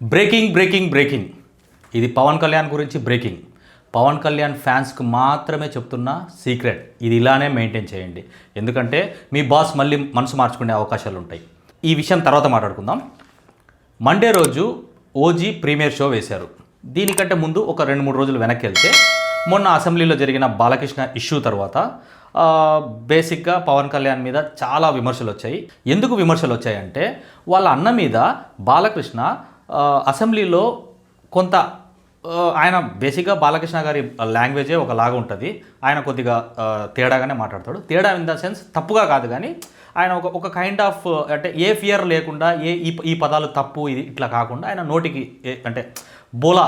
Breaking breaking breaking. ఇది పవన్ కళ్యాణ్ గురించి breaking. Pawan Kalyan ఫ్యాన్స్కి మాత్రమే చెప్తున్న సీక్రెట్. ఇది ఇలానే మెయింటైన్ చేయండి. ఎందుకంటే మీ బాస్ మళ్ళీ మనసు మార్చుకునే అవకాశాలు ఉంటాయి. ఈ విషయం తర్వాత మాట్లాడుకుందాం. మండే రోజు ఓజీ ప్రీమియర్ షో వేశారు. దీనికంటే ముందు ఒక రెండు మూడు రోజులు వెనక్కి వెళ్తే మొన్న అసెంబ్లీలో జరిగిన బాలకృష్ణ ఇష్యూ తర్వాత బేసిక్గా పవన్ కళ్యాణ్ మీద చాలా విమర్శలు వచ్చాయి. ఎందుకు విమర్శలు వచ్చాయంటే వాళ్ళ అన్న మీద బాలకృష్ణ అసెంబ్లీలో కొంత ఆయన బేసిక్గా బాలకృష్ణ గారి లాంగ్వేజే ఒకలాగా ఉంటుంది. ఆయన కొద్దిగా తేడాగానే మాట్లాడతాడు. తేడా ఇన్ ద సెన్స్ తప్పుగా కాదు కానీ ఆయన ఒక ఒక కైండ్ ఆఫ్ అంటే ఏ ఫియర్ లేకుండా ఏ ఈ ఈ పదాలు తప్పు ఇది ఇట్లా కాకుండా ఆయన నోటికి అంటే బోలా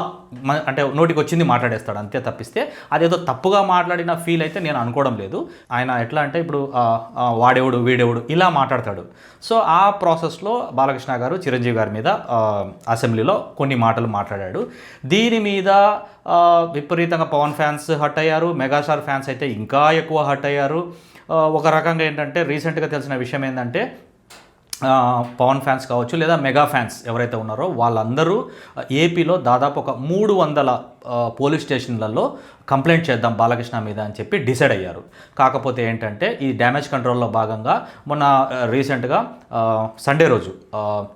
అంటే నోటికి వచ్చింది మాట్లాడేస్తాడు అంతే తప్పిస్తే అదేదో తప్పుగా మాట్లాడిన ఫీల్ అయితే నేను అనుకోవడం లేదు. ఆయన ఎట్లా అంటే ఇప్పుడు వాడేవుడు వీడేవుడు ఇలా మాట్లాడతాడు. సో ఆ ప్రాసెస్లో బాలకృష్ణ గారు చిరంజీవి గారి మీద అసెంబ్లీలో కొన్ని మాటలు మాట్లాడాడు. దీని మీద విపరీతంగా పవన్ ఫ్యాన్స్ హట్ అయ్యారు మెగాస్టార్ ఫ్యాన్స్ అయితే ఇంకా ఎక్కువ హట్ అయ్యారు. ఒక రకంగా ఏంటంటే రీసెంట్గా తెలిసిన విషయం ఏంటంటే పవన్ ఫ్యాన్స్ కావచ్చు లేదా మెగా ఫ్యాన్స్ ఎవరైతే ఉన్నారో వాళ్ళందరూ ఏపీలో దాదాపు ఒక మూడు వందల పోలీస్ స్టేషన్లలో కంప్లైంట్ చేద్దాం బాలకృష్ణ మీద అని చెప్పి డిసైడ్ అయ్యారు. కాకపోతే ఏంటంటే ఈ డ్యామేజ్ కంట్రోల్లో భాగంగా మొన్న రీసెంట్గా సండే రోజు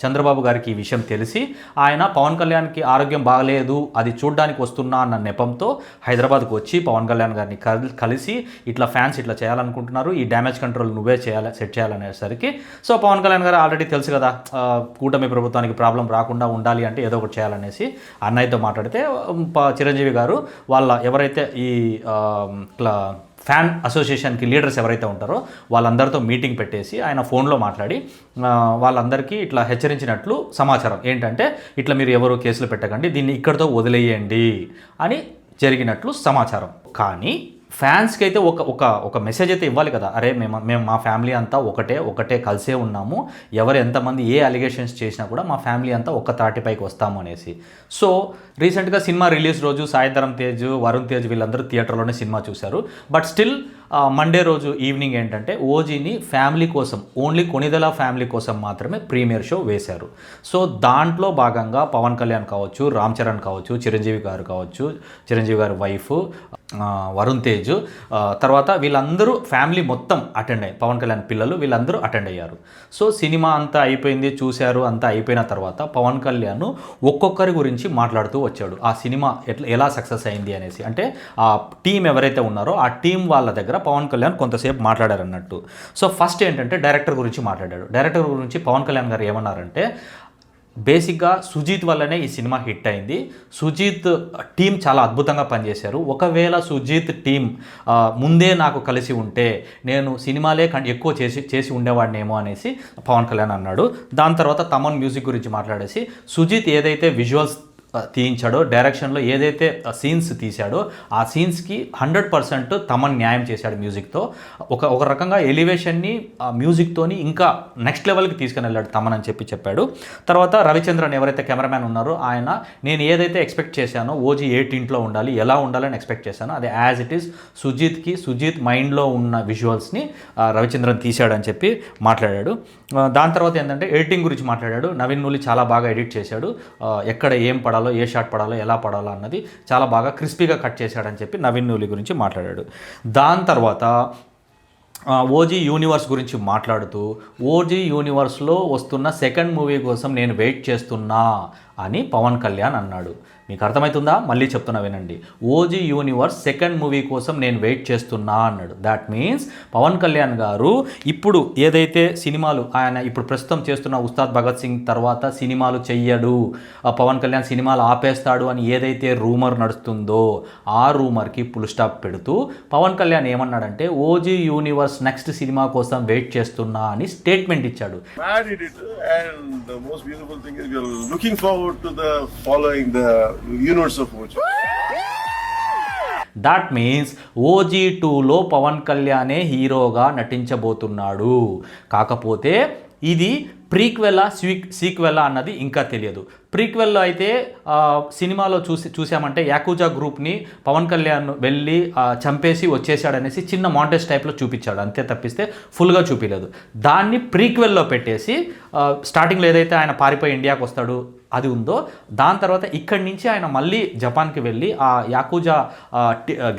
చంద్రబాబు గారికి ఈ విషయం తెలిసి ఆయన పవన్ కళ్యాణ్కి ఆరోగ్యం బాగలేదు అది చూడడానికి వస్తున్నా అన్న నెపంతో హైదరాబాద్కు వచ్చి పవన్ కళ్యాణ్ గారిని కలిసి ఇట్లా ఫ్యాన్స్ ఇట్లా చేయాలనుకుంటున్నారు ఈ డ్యామేజ్ కంట్రోల్ నువ్వే చేయాలి సెట్ చేయాలనేసరికి సో పవన్ కళ్యాణ్ గారు ఆల్రెడీ తెలుసు కదా కూటమి ప్రభుత్వానికి ప్రాబ్లం రాకుండా ఉండాలి అంటే ఏదో ఒకటి చేయాలనేసి అన్నయ్యతో మాట్లాడితే చిరంజీవి గారు వాళ్ళ ఎవరైతే ఈ ఇట్లా ఫ్యాన్ అసోసియేషన్కి లీడర్స్ ఎవరైతే ఉంటారో వాళ్ళందరితో మీటింగ్ పెట్టేసి ఆయన ఫోన్లో మాట్లాడి వాళ్ళందరికీ ఇట్లా హెచ్చరించినట్లు సమాచారం. ఏంటంటే ఇట్లా మీరు ఎవరో కేసులు పెట్టకండి దీన్ని ఇక్కడితో వదిలేయండి అని జరిగినట్లు సమాచారం. కానీ ఫ్యాన్స్కి అయితే ఒక ఒక ఒక మెసేజ్ అయితే ఇవ్వాలి కదా. అరే మేము మేము మా ఫ్యామిలీ అంతా ఒకటే ఒకటే కలిసే ఉన్నాము. ఎవరు ఎంతమంది ఏ అలిగేషన్స్ చేసినా కూడా మా ఫ్యామిలీ అంతా ఒక్క తాటిపైకి వస్తాము అనేసి. సో రీసెంట్గా సినిమా రిలీజ్ రోజు సాయంత్రం తేజ్ వరుణ్ తేజ్ వీళ్ళందరూ థియేటర్లోనే సినిమా చూశారు. బట్ స్టిల్ మండే రోజు ఈవినింగ్ ఏంటంటే ఓజీని ఫ్యామిలీ కోసం ఓన్లీ కొనిదల ఫ్యామిలీ కోసం మాత్రమే ప్రీమియర్ షో వేశారు. సో దాంట్లో భాగంగా పవన్ కళ్యాణ్ కావచ్చు రామ్ చరణ్ కావచ్చు చిరంజీవి గారు కావచ్చు చిరంజీవి గారి వైఫ్ వరుణ్ తేజ్ తర్వాత వీళ్ళందరూ ఫ్యామిలీ మొత్తం అటెండ్ అయ్యి పవన్ కళ్యాణ్ పిల్లలు వీళ్ళందరూ అటెండ్ అయ్యారు. సో సినిమా అంతా అయిపోయింది చూశారు అంతా అయిపోయిన తర్వాత పవన్ కళ్యాణ్ ఒక్కొక్కరి గురించి మాట్లాడుతూ వచ్చాడు. ఆ సినిమా ఎట్లా ఎలా సక్సెస్ అయింది అనేసి. అంటే ఆ టీం ఎవరైతే ఉన్నారో ఆ టీం వాళ్ళ దగ్గర పవన్ కళ్యాణ్ కొంతసేపు మాట్లాడారు అన్నట్టు సో ఫస్ట్ ఏంటంటే డైరెక్టర్ గురించి మాట్లాడాడు. డైరెక్టర్ గురించి పవన్ కళ్యాణ్ గారు ఏమన్నారంటే బేసిక్గా సుజీత్ వల్లనే ఈ సినిమా హిట్ అయింది. సుజీత్ టీం చాలా అద్భుతంగా పనిచేశారు. ఒకవేళ సుజీత్ టీం ముందే నాకు కలిసి ఉంటే నేను సినిమాలే కం- ఎక్కువ చేసి చేసి ఉండేవాడినేమో అనేసి పవన్ కళ్యాణ్ అన్నాడు. దాని తర్వాత తమన్ మ్యూజిక్ గురించి మాట్లాడేసి సుజీత్ ఏదైతే విజువల్స్ తీయించాడో డైరెక్షన్లో ఏదైతే సీన్స్ తీశాడో ఆ సీన్స్కి హండ్రెడ్ పర్సెంట్ తమన్ న్యాయం చేశాడు మ్యూజిక్తో. ఒక ఒక రకంగా ఎలివేషన్ని ఆ మ్యూజిక్తోని ఇంకా నెక్స్ట్ లెవెల్కి తీసుకుని వెళ్ళాడు తమన్ అని చెప్పి చెప్పాడు. తర్వాత రవిచంద్రన్ ఎవరైతే కెమెరామ్యాన్ ఉన్నారో ఆయన నేను ఏదైతే ఎక్స్పెక్ట్ చేశానో ఓజీ ఎయిటీన్ట్లో ఉండాలి ఎలా ఉండాలని ఎక్స్పెక్ట్ చేశానో అది యాజ్ ఇట్ ఈస్ సుజీత్కి సుజీత్ మైండ్లో ఉన్న విజువల్స్ని రవిచంద్రన్ తీశాడని చెప్పి మాట్లాడాడు. దాని తర్వాత ఏంటంటే ఎడిటింగ్ గురించి మాట్లాడాడు. నవీన్ నూలి చాలా బాగా ఎడిట్ చేశాడు. ఎక్కడ ఏం పడాలో ఏ షాట్ పడాలో ఎలా పడాలో అన్నది చాలా బాగా క్రిస్పీగా కట్ చేశాడని చెప్పి నవీన్ నూలి గురించి మాట్లాడాడు. దాని తర్వాత ఓజీ యూనివర్స్ గురించి మాట్లాడుతూ ఓజీ యూనివర్స్లో వస్తున్న సెకండ్ మూవీ కోసం నేను వెయిట్ చేస్తున్నా అని పవన్ కళ్యాణ్ అన్నాడు. మీకు అర్థమవుతుందా మళ్ళీ చెప్తున్నా వినండి. ఓజీ యూనివర్స్ సెకండ్ మూవీ కోసం నేను వెయిట్ చేస్తున్నా అన్నాడు. దాట్ మీన్స్ పవన్ కళ్యాణ్ గారు ఇప్పుడు ఏదైతే సినిమాలు ఆయన ఇప్పుడు ప్రస్తుతం చేస్తున్న ఉస్తాద్ భగత్ సింగ్ తర్వాత సినిమాలు చెయ్యడు. ఆ పవన్ కళ్యాణ్ సినిమాలు ఆపేస్తాడు అని ఏదైతే రూమర్ నడుస్తుందో ఆ రూమర్కి పుల్ స్టాప్ పెడుతూ పవన్ కళ్యాణ్ ఏమన్నాడంటే ఓజీ యూనివర్స్ నెక్స్ట్ సినిమా కోసం వెయిట్ చేస్తున్నా అని స్టేట్మెంట్ ఇచ్చాడు. Forward to the following the universe of OG that means OG టూలో పవన్ కళ్యాణే హీరోగా నటించబోతున్నాడు. కాకపోతే ఇది ప్రీక్వెల్లా స్వీక్ సీక్వెల్లా అన్నది ఇంకా తెలియదు. ప్రీక్వెల్లో అయితే సినిమాలో చూసి చూసామంటే యాకూజా గ్రూప్ని పవన్ కళ్యాణ్ వెళ్ళి చంపేసి వచ్చేసాడనేసి చిన్న మాంటేజ్ టైప్లో చూపించాడు. అంతే తప్పిస్తే ఫుల్గా చూపించలేదు దాన్ని ప్రీక్వెల్లో పెట్టేసి స్టార్టింగ్లో ఏదైతే ఆయన పారిపోయి ఇండియాకి వస్తాడు అది ఉందో దాని తర్వాత ఇక్కడి నుంచి ఆయన మళ్ళీ జపాన్కి వెళ్ళి ఆ యాకూజా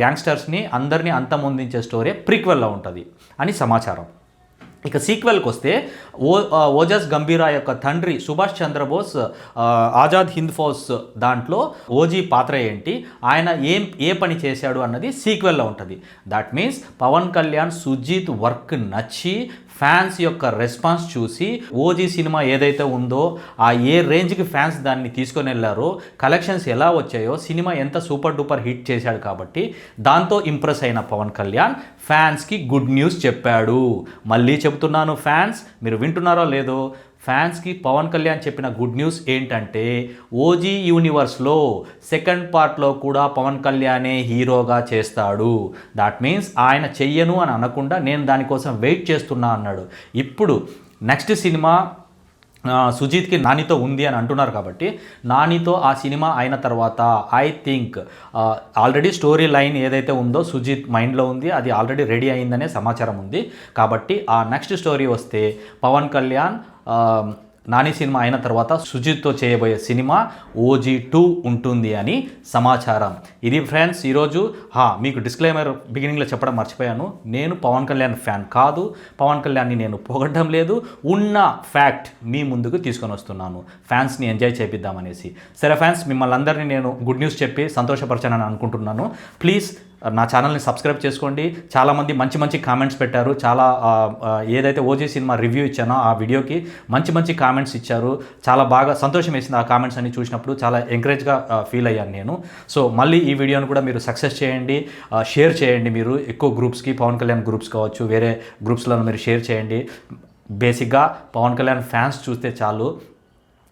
గ్యాంగ్స్టర్స్ని అందరినీ అంతమొందించే స్టోరీ ప్రీక్వెల్లో ఉంటుంది అని సమాచారం. ఇక సీక్వెల్కి వస్తే ఓ ఓజస్ గంభీరా యొక్క తండ్రి సుభాష్ చంద్రబోస్ ఆజాద్ హింద్ ఫోర్స్ దాంట్లో ఓజీ పాత్ర ఏంటి ఆయన ఏం ఏ పని చేశాడు అన్నది సీక్వెల్లో ఉంటుంది. That means Pawan Kalyan Sujeeth work నచ్చి ఫ్యాన్స్ యొక్క రెస్పాన్స్ చూసి ఓజీ సినిమా ఏదైతే ఉందో ఆ ఏ రేంజ్కి ఫ్యాన్స్ దాన్ని తీసుకొని వెళ్ళారో కలెక్షన్స్ ఎలా వచ్చాయో సినిమా ఎంత సూపర్ డూపర్ హిట్ చేశాడు కాబట్టి దాంతో ఇంప్రెస్ అయిన పవన్ కళ్యాణ్ ఫ్యాన్స్కి గుడ్ న్యూస్ చెప్పాడు. మళ్ళీ చెబుతున్నాను ఫ్యాన్స్ మీరు వింటున్నారో లేదో ఫ్యాన్స్కి పవన్ కళ్యాణ్ చెప్పిన గుడ్ న్యూస్ ఏంటంటే ఓజీ యూనివర్స్లో సెకండ్ పార్ట్లో కూడా పవన్ కళ్యాణే హీరోగా చేస్తాడు. దాట్ మీన్స్ ఆయన చెయ్యను అని అనకుండా నేను దానికోసం వెయిట్ చేస్తున్నా అన్నాడు. ఇప్పుడు నెక్స్ట్ సినిమా సుజీత్కి నానితో ఉంది అని అంటున్నారు కాబట్టి నానితో ఆ సినిమా అయిన తర్వాత I think already story line ఏదైతే ఉందో సుజీత్ మైండ్లో ఉంది అది ఆల్రెడీ రెడీ అయిందనే సమాచారం ఉంది. కాబట్టి ఆ నెక్స్ట్ స్టోరీ వస్తే పవన్ కళ్యాణ్ నాని సినిమా అయిన తర్వాత సుజిత్తో చేయబోయే సినిమా ఓజీ టూ ఉంటుంది అని సమాచారం. ఇది ఫ్రెండ్స్ ఈరోజు హా మీకు డిస్క్లైమర్ బిగినింగ్లో చెప్పడం మర్చిపోయాను. నేను పవన్ కళ్యాణ్ ఫ్యాన్ కాదు. పవన్ కళ్యాణ్ని నేను పొగడ్డం లేదు. ఉన్న ఫ్యాక్ట్ మీ ముందుకు తీసుకొని వస్తున్నాను. ఫ్యాన్స్ని ఎంజాయ్ చేపిద్దామనేసి. సరే ఫ్యాన్స్ మిమ్మల్ని అందరినీ నేను గుడ్ న్యూస్ చెప్పి సంతోషపరచానని అనుకుంటున్నాను. ప్లీజ్ నా ఛానల్ని సబ్స్క్రైబ్ చేసుకోండి. చాలామంది మంచి మంచి కామెంట్స్ పెట్టారు. చాలా ఏదైతే ఓజీ సినిమా రివ్యూ ఇచ్చానో ఆ వీడియోకి మంచి మంచి కామెంట్స్ ఇచ్చారు. చాలా బాగా సంతోషం వేసింది ఆ కామెంట్స్ అన్ని చూసినప్పుడు. చాలా ఎంకరేజ్గా ఫీల్ అయ్యాను నేను. సో మళ్ళీ ఈ వీడియోని కూడా మీరు సక్సెస్ చేయండి. షేర్ చేయండి మీరు. ఎక్కువ గ్రూప్స్కి పవన్ కళ్యాణ్ గ్రూప్స్ కావచ్చు వేరే గ్రూప్స్లో మీరు షేర్ చేయండి. బేసిక్గా పవన్ కళ్యాణ్ ఫ్యాన్స్ చూస్తే చాలు.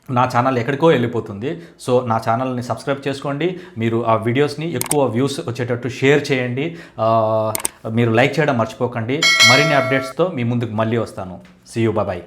నా ఛానల్ ఎక్కడికో వెళ్ళిపోతుంది. సో నా ఛానల్ని సబ్స్క్రైబ్ చేసుకోండి. మీరు ఆ వీడియోస్ని ఎక్కువ వ్యూస్ వచ్చేటట్టు షేర్ చేయండి. మీరు లైక్ చేయడం మర్చిపోకండి. మరిన్ని అప్డేట్స్తో మీ ముందుకు మళ్ళీ వస్తాను. See you bye